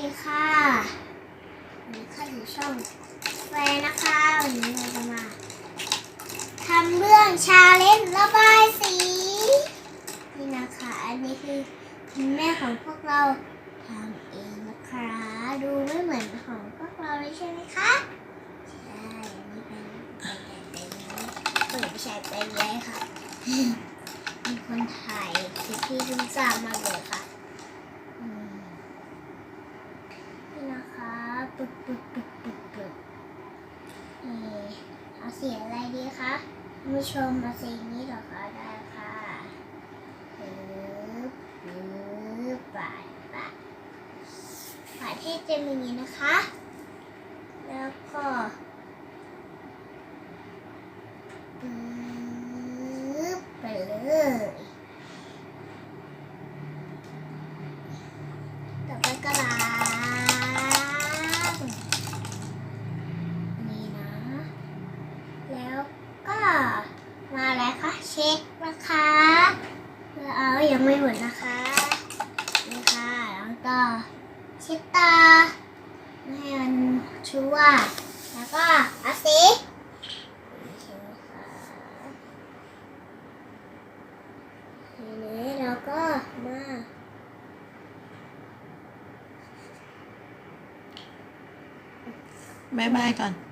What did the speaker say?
ดีค่ะวันนี้ข้าอยู่ช่องแฟนนะคะวันนี้เราจะมาทำเรื่องชาเลนจ์ระบายสีนี่นะคะ อันนี้คือคุณแม่ของพวกเราทำเองนะคะ ดูไม่เหมือนของพวกเราเลยใช่ไหมคะใช่อันนี้เป็นเป็นเปิดไม่ใช่เป็นเลยค่ะมีคนถ่ายคลิปที่รุ่งสร้างมาเลยค่ะ อืมนี่ นะคะปึ๊บปึ๊บปึ๊บปึ๊บปึ๊บนี่เอาสีอะไรดีคะผู้ชมเอาสีนี้เหรอคะได้ค่ะปึ๊บปึ๊บปาดปาดปาดให้เจมินีนะคะ แล้วก็ปึ๊บไปเลย ต่อไปก็ล้างนี่นะ แล้วก็ มาแล้วค่ะเช็คนะคะเอายังไม่หมดนะคะนี่ค่ะแล้วก็เช็ดตาให้มันชั่วแล้วก็เอาสีนี่ใช่ไหมคะทีนี้เราก็มาบายบายก่อน